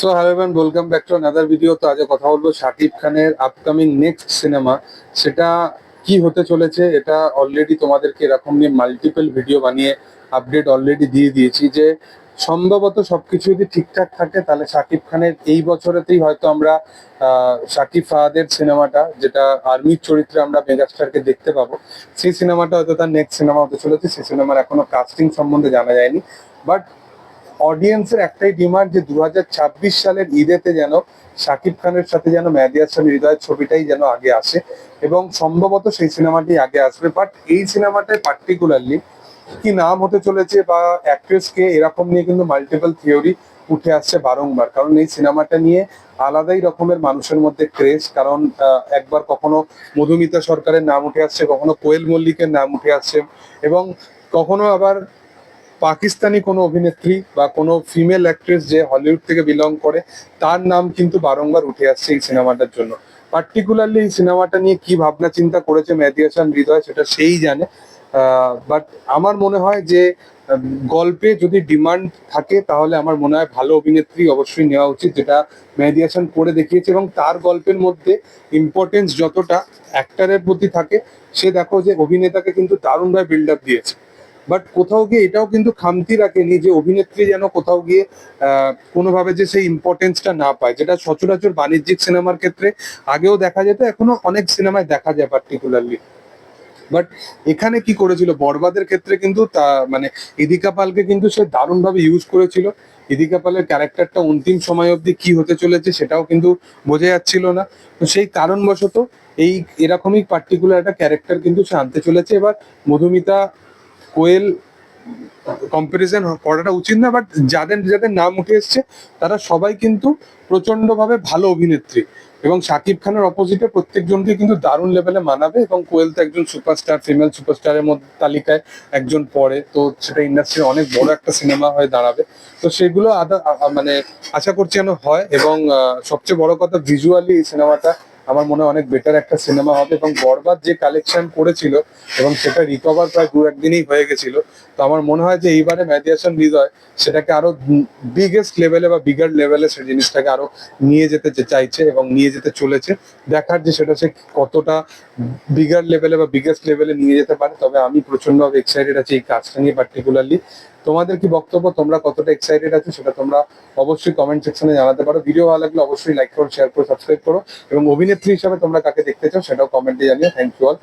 So hello everyone welcome back to another video তো আজ কথা বলব শাকিব খানের আপকামিং নেক্সট সিনেমা সেটা কি হতে চলেছে, এটা অলরেডি তোমাদেরকে এরকম নিয়ে মাল্টিপল ভিডিও বানিয়ে আপডেট অলরেডি দিয়ে দিয়েছি যে, সম্ভবত সবকিছু যদি ঠিকঠাক থাকে, তাহলে শাকিব খানের এই বছরেতেই হয়তো আমরা শাকিব ফাহাদের সিনেমাটা যেটা আর্মির চরিত্রে আমরা মেগাস্টারকে দেখতে পাবো, সেই সিনেমাটা হয়তো তার নেক্সট সিনেমা হতে চলেছে। সেই সিনেমার এখনও কাস্টিং সম্বন্ধে জানা যায়নি। বাট অডিয়েন্সের একটাই ডিমান্ড যে দু সালের ঈদেতে যেন শাকিব খানের সাথে যেন মেহেদি হাসান হৃদয়ের ছবিটাই যেন আগে আসে এবং সম্ভবত সেই সিনেমাটি আগে আসবে। বাট এই সিনেমাটায় পার্টিকুলারলি কি নাম হতে চলেছে বা অ্যাক্ট্রেস কে এরকম নিয়ে কিন্তু মাল্টিপল থিওরি উঠে আসছে বারংবার। কারণ এই সিনেমাটা নিয়ে আলাদাই রকমের মানুষের মধ্যে ক্রেজ কারণ একবার কখনো মধুমিতা সরকারের নাম উঠে আসছে, কখনো কোয়েল মল্লিকের নাম উঠে আসছে এবং কখনো আবার পাকিস্তানি কোনো অভিনেত্রী বা কোনো ফিমেল অ্যাক্ট্রেস যে হলিউড থেকে বিলং করে, তার নাম কিন্তু বারংবার উঠে আসছে এই সিনেমাটার জন্য। পার্টিকুলারলি এই সিনেমাটা নিয়ে কি ভাবনা চিন্তা করেছে মেহেদি হাসান হৃদয়, সেটা সেই জানে। বাট আমার মনে হয় যে গল্পে যদি ডিমান্ড থাকে, তাহলে আমার মনে হয় ভালো অভিনেত্রী অবশ্যই নেওয়া উচিত, যেটা মেহেদি হাসান করে দেখিয়েছে। এবং তার গল্পের মধ্যে ইম্পর্টেন্স যতটা অ্যাক্টারের প্রতি থাকে, সে দেখো যে অভিনেতাকে কিন্তু দারুণভাবে বিল্ড আপ দিয়েছে। বাট কোথাও গিয়ে এটাও কিন্তু খামতি রাখেনি যে অভিনেত্রী যেন কোথাও গিয়ে কোনোভাবে যে সেই ইম্পর্টেন্সটা না পায়, যেটা সচরাচর বাণিজ্যিক সিনেমার ক্ষেত্রে আগেও দেখা যেত, এখনও অনেক সিনেমায় দেখা যায় পার্টিকুলারলি বাট এখানে কি করেছিল? বরবাদের ক্ষেত্রে কিন্তু তা মানে ইদিকা পালকে কিন্তু সে দারুণভাবে ইউজ করেছিল। ইদিকা পালের ক্যারেক্টারটা অন্তিম সময় অবধি কি হতে চলেছে সেটাও কিন্তু বোঝা যাচ্ছিল না। তো সেই কারণবশত এই এরকমই পার্টিকুলার একটা ক্যারেক্টার কিন্তু সে আনতে চলেছে। এবার মধুমিতা কোয়েল কম্পারিজন করাটা উচিত না বাট যাদের যাদের নাম উঠে এসছে, তারা সবাই কিন্তু প্রচণ্ড ভাবে ভালো অভিনেত্রী। এবং শাকিব খানের অপোজিটে প্রত্যেকজনকে কিন্তু দারুণ লেভেলে মানাবে এবং কোয়েল তো একজন সুপারস্টার ফিমেল সুপারস্টারের মধ্যে তালিকায় একজন পড়ে। তো সেটা ইন্ডাস্ট্রির অনেক বড় একটা সিনেমা হয়ে দাঁড়াবে। তো সেগুলো আদা মানে আশা করছি যেন হয় এবং সবচেয়ে বড় কথা ভিজুয়ালি এই সিনেমাটা আমার মনে হয় অনেক বেটার একটা সিনেমা হবে এবং বরবাদ যে কালেকশন করেছিল এবং সেটা রিকভার প্রায় দু একদিনই হয়ে গেছিল। তো আমার মনে হয় যে এইবারে মেহেদি হাসান হৃদয় সেটাকে আরও বিগেস্ট লেভেলে বা বিগার লেভেলে সেই জিনিসটাকে আরও নিয়ে যেতে চাইছে এবং নিয়ে যেতে চলেছে। দেখার যে সেটা সে কতটা বিগার লেভেলে বা বিগেস্ট লেভেলে নিয়ে যেতে পারে, তবে আমি প্রচন্ডভাবে এক্সাইটেড আছি এই কাজটা নিয়ে পার্টিকুলারলি তোমাদের কি বক্তব্য? তোমরা কতটা এক্সাইটেড আছো সেটা তোমরা অবশ্যই কমেন্ট সেকশনে জানাতে পারো। ভিডিও ভালো লাগলে অবশ্যই লাইক করো শেয়ার করো সাবস্ক্রাইব করো এবং অভিনেত্রী হিসাবে তোমরা কাকে দেখতে চাও সেটাও কমেন্টে জানিয়ে থ্যাংক ইউ অল